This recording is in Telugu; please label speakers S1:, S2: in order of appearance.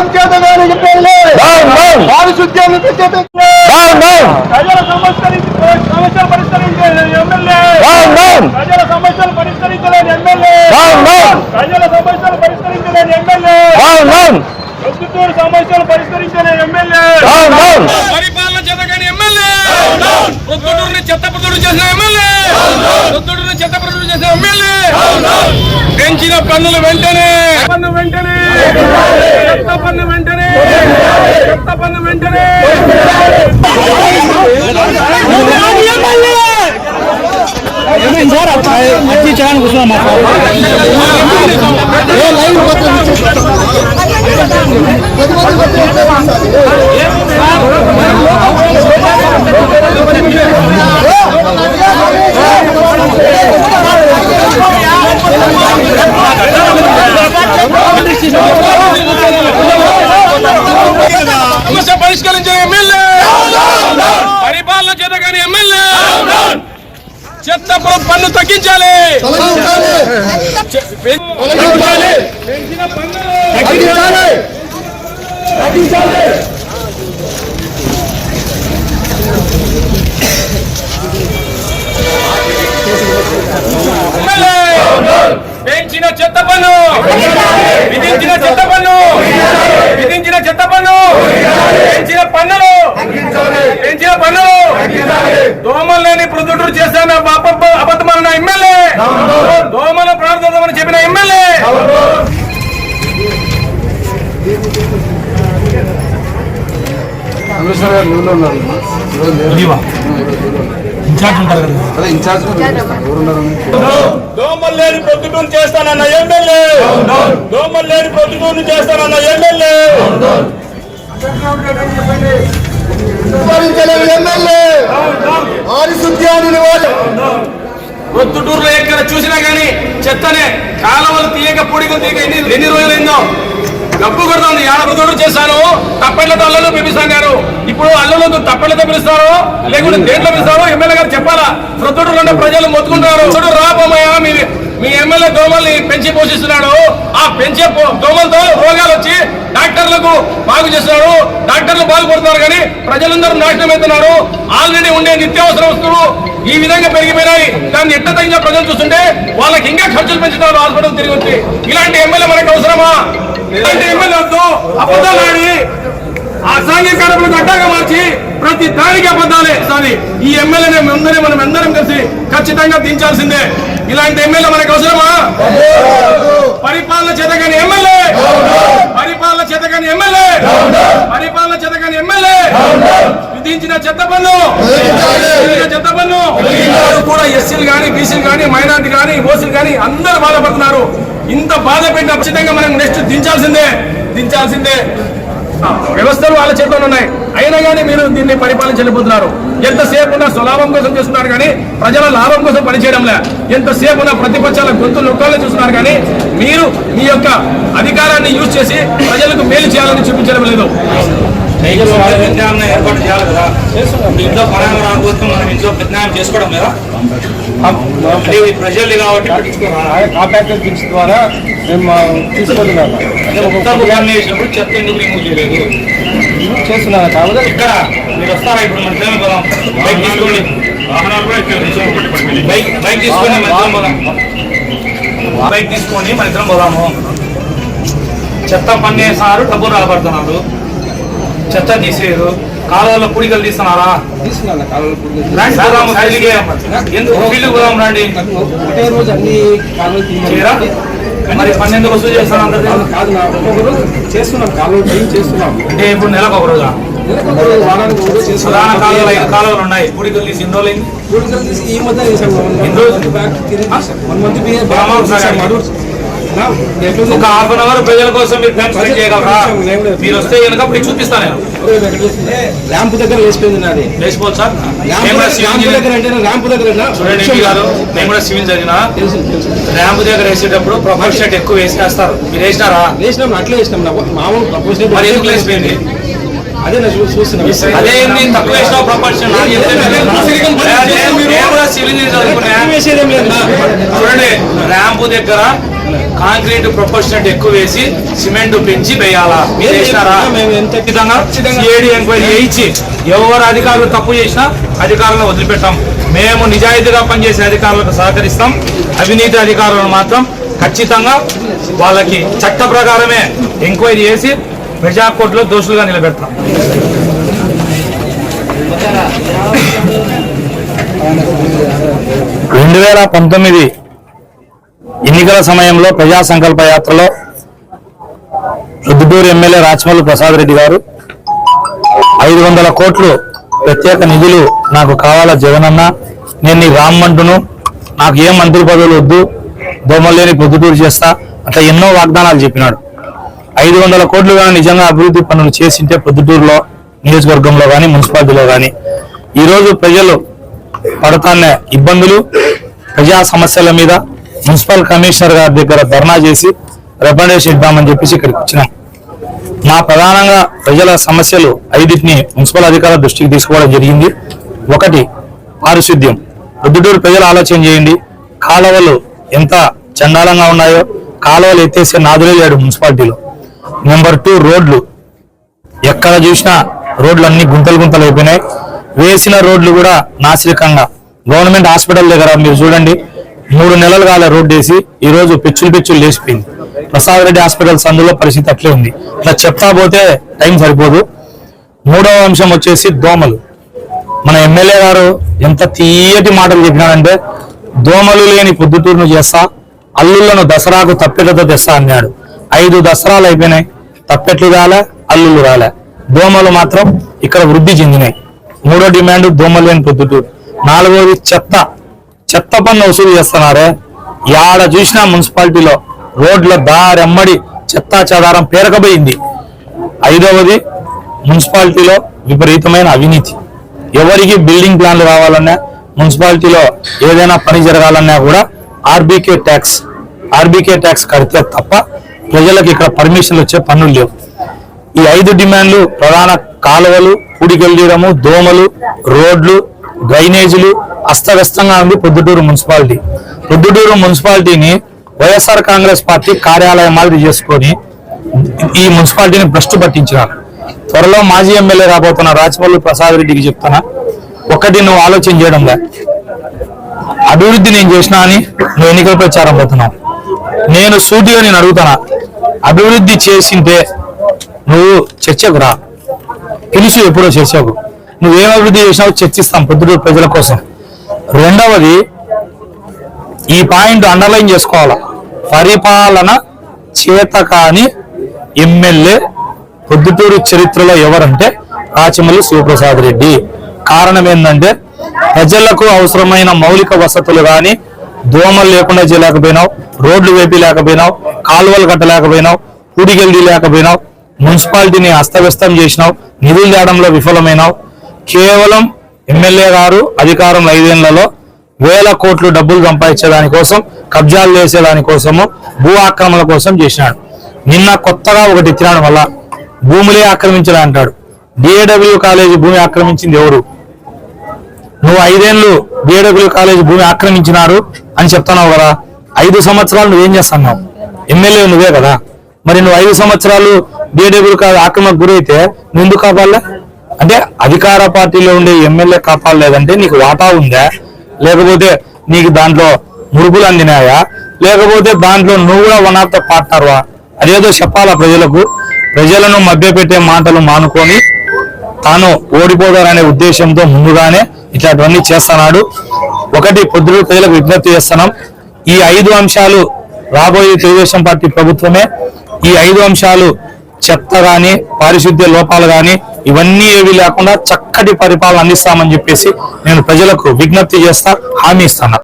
S1: ఉద్యమం
S2: చేతగానే చెప్పేది పారిశుద్ధ్యాన్ని ప్రత్యేక
S3: ప్రజల సమస్యలు సమస్యలు పరిష్కరించలేని ఎమ్మెల్యే. ప్రజల సమస్యలు పరిష్కరించలేని ఎమ్మెల్యే. ప్రజల సమస్యలు పరిష్కరించలేని ఎమ్మెల్యే.
S4: ప్రస్తుతూరు పొద్దుటూరుని చెత్తపతుడు చేసిన ఎమ్మెల్యే! పెంచిన పన్నులు వెంటనే! పన్ను వెంటనే! చెత్త పన్ను వెంటనే! చెత్త పన్ను వెంటనే! సమస్య పరిష్కరించిన ఎమ్మెల్యే పరిపాలన చేతగాని ఎమ్మెల్యే చెత్త పన్ను తగ్గించాలి చె- పెం- పెంచిన చెత్త పన్ను విధించిన చెత్త పన్ను విధించిన చెత్త పన్ను పెంచిన పన్నులు పెంచిన పన్నులు దోమలు లేని ప్రొద్దుటూరు చేస్తాన అబద్ధమన్న ఎమ్మెల్యే దోమల ప్రార్థమని చెప్పిన ఎమ్మెల్యే
S1: కమిషనర్ గారు లీవ్లో ఉన్నారు? అదే ఇన్ఛార్జ్ ఎవరున్నారు?
S3: దోమలు లేని ప్రొద్దుటూరు చేస్తానన్న ఎమ్మెల్యే. దోమలు లేని ప్రొద్దుటూరు చేస్తానన్న ఎమ్మెల్యే.
S1: పరిపాలించలేని ఎమ్మెల్యే. పారిశుద్ధ్యాన్ని వాళ్ళు
S4: ప్రొద్దుటూరులో ఎక్కడ చూసినా గానీ చెత్తనే కాలువలు తీయక పొడిగలు తీయక ఎన్ని ఎన్ని రోజులైందో. గప్పు కొడుతుంది యాడ చేశాను తప్పెళ్ళతో అల్లలు పిలిపిస్తాను ఇప్పుడు అల్లలు తప్పెళ్ళతో పిలుస్తారు? లేకుంటే దేంట్లో పిలుస్తారో? ఎమ్మెల్యే గారు చెప్పాలా? వృద్ధుడు రెండు ప్రజలు మొత్తుకుంటారు రాబోమయ్యా మీ మీ ఎమ్మెల్యే దోమల్ని పెంచి పోషిస్తున్నాడు. ఆ పెంచే దోమలతో రోగాలు వచ్చి డాక్టర్లకు బాగు చేస్తున్నారు. డాక్టర్లు బాగుపడుతున్నారు కానీ ప్రజలందరూ నాశనం అవుతున్నారు. ఆల్రెడీ ఉండే నిత్యావసర వస్తువులు ఈ విధంగా పెరిగిపోయినాయి. దాన్ని ఎట్ట తగిన ప్రజలు చూస్తుంటే వాళ్ళకి ఇంకా ఖర్చులు పెంచుతారు హాస్పిటల్ తిరిగి వచ్చి. ఇలాంటి ఎమ్మెల్యే మనకు అవసరమా? ఇలాంటి ఎమ్మెల్యే వద్దు అబద్ధాలు ఆడి ఆ సాంఘిక కార్యక్రమాలకు అడ్డాగా మార్చి ప్రతి దానికి అబద్ధాలే. సారీ ఈ ఎమ్మెల్యేనే ముందరే మనం అందరం కలిసి ఖచ్చితంగా దించాల్సిందే. ఇలాంటి ఎమ్మెల్యే మనకు అవసరమా? పరిపాలన చేతగాని ఎమ్మెల్యే. పరిపాలన చేతగాని ఎమ్మెల్యే. పరిపాలన చేతగాని ఎమ్మెల్యే. విధించిన చెత్త పన్ను. చెత్త పన్ను. కూడా ఎస్సీలు కానీ బీసీలు కానీ మైనార్టీ కానీ ఓసీలు కానీ అందరూ బాధపడుతున్నారు. ఇంత బాధ పెట్టిన ఖచ్చితంగా మనం నెక్స్ట్ దించాల్సిందే దించాల్సిందే. వ్యవస్థలు వాళ్ళ చేతిలో ఉన్నాయి. అయినా కానీ మీరు దీన్ని పరిపాలించలేకపోతున్నారు ఎంతసేపు ఉన్న స్వలాభం కోసం చూస్తున్నారు కానీ ప్రజల లాభం కోసం పనిచేయడంలే ఎంతసేపు ఉన్న ప్రతిపక్షాల గొంతు నొక్కాలని చూస్తున్నారు కానీ మీరు మీ యొక్క అధికారాన్ని యూజ్ చేసి ప్రజలకు మేలు చేయాలని చూపించడం లేదు.
S5: పెద్దనాన్న ఏర్పాటు చేయాలి కదా? ఇంట్లో పరాగ రాకపోతే మనం ఇంట్లో పెద్దనాయం చేసుకోవడం లేదా? ప్రజలు కాబట్టి
S1: కిట్స్ ద్వారా మేము తీసుకుంటున్నాము
S5: అంటే చేసినప్పుడు చెత్త ఎందుకు రిమూవ్ చేయలేదు
S1: చేస్తున్నాను కాకపోతే
S5: ఇక్కడ మీరు వస్తారా ఇప్పుడు మన ట్రైన్ పోదాం. బైక్ తీసుకోండి బైక్ బైక్ తీసుకొని మన ఇద్దరం పోదాం. బైక్ తీసుకొని మన ఇద్దరం పోదాము. చెత్త పని చేస్తున్నారు డబ్బులు రాబడుతున్నారు. చెత్త తీసేయరు కాలువలో పుడికలు తీస్తున్నారా?
S1: కాలువలు.
S5: ఎందుకు ఫీల్డ్ పోదాం రండి.
S1: ఒకటే రోజు అన్ని కాలువలు
S5: చేయరా?
S1: తీయాలి
S5: మరి పన్నెండు వసూలు చేస్తాను
S1: కాదు రోజు చేస్తున్నాం కాలువలు క్లీన్ చేస్తున్నాం.
S5: అంటే ఇప్పుడు నెలకు ఒక రోజా? కాలువలు ఉన్నాయి. పుడికలు తీసి ఎన్ని రోజులు
S1: పూడికలు తీసి ఈ మధ్య? బ్యాక్ తిరిగి. వన్ మంత్
S5: ఒక హాఫ్ అన్ అవర్ ప్రజల కోసం మీరు టైం స్పెండ్ చేయగలరా? మీరు వస్తే కనుక చూపిస్తాను నేను.
S1: ర్యాంప్ దగ్గర లేచిపోయింది నాది.
S5: సార్.
S1: దగ్గర-
S5: చూడండి గారు నేను కూడా సివిల్ చదివిన
S1: తెలుసు
S5: ర్యాంప్ దగ్గర వేసేటప్పుడు ప్రొఫైల్ షర్ట్ ఎక్కువ వేసేస్తారు. మీరు వేసినారా?
S1: లేచినాం అట్లా వేసినాం. మామూలు ప్రపోజ్
S5: మరి ఎందుకు లేచిపోయింది?
S1: అదే చూస్తున్నా.
S6: అదేంది తక్కువ వేసినావు ప్రపంచం నాకు చెప్తే నేను- నేను కూడా సివిల్ ఇంజనీర్ చదువుకున్నా
S1: ఎక్కువ వేసేదేం లేదు నా.
S6: చూడండి ర్యాంపు దగ్గర కాంక్రీట్ ప్రపోర్షనట్ ఎక్కువ వేసి సిమెంట్ పెంచి వేయాలా? మీరు వేసినారా సిఐడి ఎంక్వైరీ చేయించి ఎవరు అధికారులు తప్పు చేసినా అధికారులను వదిలిపెట్టాం. మేము నిజాయితీగా పనిచేసే అధికారులకు సహకరిస్తాం. అవినీతి అధికారులను మాత్రం ఖచ్చితంగా వాళ్ళకి చట్ట ప్రకారమే ఎంక్వైరీ చేసి ప్రజా కోర్టులో దోషులుగా నిలబెడతాం.
S5: రెండు వేల పంతొమ్మిది ఎన్నికల సమయంలో ప్రజా సంకల్ప యాత్రలో రుద్దుటూరు ఎమ్మెల్యే రాచమల్లు ప్రసాద్ రెడ్డి గారు ఐదు వందల కోట్లు ప్రత్యేక నిధులు నాకు కావాలా జగనన్న నేను నీ రామ్మంటును. నాకు ఏం మంత్రి పదవులు వద్దు. దోమలేని పొద్దుటూరు చేస్తా. అట్లా ఎన్నో వాగ్దానాలు చెప్పినాడు. ఐదు వందల కోట్లు కానీ నిజంగా అభివృద్ధి పనులు చేసింటే పొద్దుటూరులో నియోజకవర్గంలో కానీ మున్సిపాలిటీలో కానీ ఈరోజు ప్రజలు పడుతున్న ఇబ్బందులు ప్రజా సమస్యల మీద మున్సిపల్ కమిషనర్ గారి దగ్గర ధర్నా చేసి రికమెండేషన్ ఇద్దామని చెప్పేసి ఇక్కడికి వచ్చినాం. మా ప్రధానంగా ప్రజల సమస్యలు ఐదింటిని మున్సిపల్ అధికారుల దృష్టికి తీసుకోవడం జరిగింది. ఒకటి పారిశుద్ధ్యం. పొద్దుటూరు ప్రజలు ఆలోచన చేయండి. కాలువలు ఎంత చండాలంగా ఉన్నాయో కాలువలు ఎత్తేసే నాదులే లేడు మున్సిపాలిటీలో. నెంబర్ టూ రోడ్లు. ఎక్కడ చూసినా రోడ్లన్నీ గుంతలు గుంతలు అయిపోయినాయి. వేసిన రోడ్లు కూడా నాసిరకంగా. గవర్నమెంట్ హాస్పిటల్ దగ్గర మీరు చూడండి మూడు నెలలు కాలే రోడ్డు వేసి ఈరోజు పిచ్చులు పిచ్చులు లేచిపోయింది. ప్రసాద్ రెడ్డి హాస్పిటల్ సందులో పరిస్థితి అట్లే ఉంది. ఇట్లా చెప్తా పోతే టైం సరిపోదు. మూడవ అంశం వచ్చేసి దోమలు. మన ఎమ్మెల్యే గారు ఎంత తీయటి మాటలు చెప్పినాడంటే దోమలు లేని పొద్దుటూరును చేస్తా అల్లుళ్ళను దసరాకు తప్పెట్లతో తెస్తా అన్నాడు. ఐదు దసరాలు అయిపోయినాయి. తప్పెట్లు రాలే అల్లుళ్ళు రాలే దోమలు మాత్రం ఇక్కడ వృద్ధి చెందినాయి. మూడో డిమాండ్ దోమలు లేని పొద్దుటూరు. నాలుగోది చెత్త. చెత్త పన్ను వసూలు చేస్తున్నారే. యాడ చూసినా మున్సిపాలిటీలో రోడ్ల దారెమ్మడి చెత్త చెదారం పేరకబోయింది ఐదవది మున్సిపాలిటీలో విపరీతమైన అవినీతి. ఎవరికి బిల్డింగ్ ప్లాన్లు రావాలన్నా మున్సిపాలిటీలో ఏదైనా పని జరగాలన్నా కూడా ఆర్బీకే ట్యాక్స్. ఆర్బీకే ట్యాక్స్ కడితే తప్ప ప్రజలకు ఇక్కడ పర్మిషన్లు వచ్చే పన్నులు లేవు. ఈ ఐదు డిమాండ్లు ప్రధాన కాలువలు పూడికెళ్ళడము దోమలు రోడ్లు డ్రైనేజీలు అస్తవ్యస్తంగా ఉంది పొద్దుటూరు మున్సిపాలిటీ. పొద్దుటూరు మున్సిపాలిటీని వైఎస్ఆర్ కాంగ్రెస్ పార్టీ కార్యాలయం మాదిరి చేసుకొని ఈ మున్సిపాలిటీని భ్రష్టు పట్టించినారు. త్వరలో మాజీ ఎమ్మెల్యే రాబోతున్న రాచమల్లు ప్రసాద్ రెడ్డికి చెప్తున్నా. ఒకటి నువ్వు ఆలోచన చేయడంలే అభివృద్ధి నేను చేసినా అని నువ్వు ఎన్నికల ప్రచారం పోతున్నావు. నేను సూటిగా నేను అడుగుతున్నా. అభివృద్ధి చేసింటే నువ్వు చర్చకు రా పిలిచి ఎప్పుడో చర్చకు నువ్వేం అభివృద్ధి చేసినావు చర్చిస్తాం పొద్దుటూరు ప్రజల కోసం. రెండవది ఈ పాయింట్ అండర్లైన్ చేసుకోవాలా? పరిపాలన చేత కాని ఎమ్మెల్యే పొద్దుటూరు చరిత్రలో ఎవరంటే రాచిమల్లి శివప్రసాద్ రెడ్డి. కారణం ఏంటంటే ప్రజలకు అవసరమైన మౌలిక వసతులు కానీ దోమలు లేకుండా చేయలేకపోయినావు రోడ్లు వేపి లేకపోయినావు కాలువలు కట్టలేకపోయినావు పూడిగెల్ది లేకపోయినావు మున్సిపాలిటీని అస్తవ్యస్తం చేసినావు నిధులు తేడంలో విఫలమైనావు. కేవలం ఎమ్మెల్యే గారు అధికారం ఐదేళ్ళలో వేల కోట్లు డబ్బులు సంపాదించేదానికోసం కబ్జాలు చేసేదానికోసము భూ ఆక్రమణ కోసం చేసినాడు. నిన్న కొత్తగా ఒకటి ఎత్తినాడు వల్ల భూములే ఆక్రమించడా అంటాడు. డిఏడబ్ల్యూ కాలేజీ భూమి ఆక్రమించింది ఎవరు? నువ్వు ఐదేళ్ళు డిఏడబ్ల్యూ కాలేజీ భూమి ఆక్రమించినారు అని చెప్తున్నావు కదా ఐదు సంవత్సరాలు నువ్వేం చేస్తున్నావు? ఎమ్మెల్యే నువ్వే కదా. మరి నువ్వు ఐదు సంవత్సరాలు డిఏడబ్ల్యూ కాదు ఆక్రమణకు గురైతే ముందు కాపాడలే? అంటే అధికార పార్టీలో ఉండే ఎమ్మెల్యే కాపాడలేదంటే నీకు వాటా ఉందా? లేకపోతే నీకు దాంట్లో మురుగులు అందినాయా? లేకపోతే దాంట్లో నువ్వు కూడా వన్ ఆఫ్ ద పార్ట్నర్వా అదేదో చెప్పాలా ప్రజలకు? ప్రజలను మభ్యపెట్టే మాటలు మానుకొని తాను ఓడిపోతారనే ఉద్దేశంతో ముందుగానే ఇట్లాంటివన్నీ చేస్తున్నాడు. ఒకటి పొద్దురు ప్రజలకు విజ్ఞప్తి చేస్తున్నాం. ఈ ఐదు అంశాలు రాబోయే తెలుగుదేశం పార్టీ ప్రభుత్వమే. ఈ ఐదు అంశాలు చెత్త గాని పారిశుద్ధ్య లోపాలు గాని ఇవన్నీ ఏవి లేకుండా చక్కటి పరిపాలన అందిస్తామని చెప్పేసి నేను ప్రజలకు విజ్ఞప్తి చేస్తా హామీ ఇస్తాను.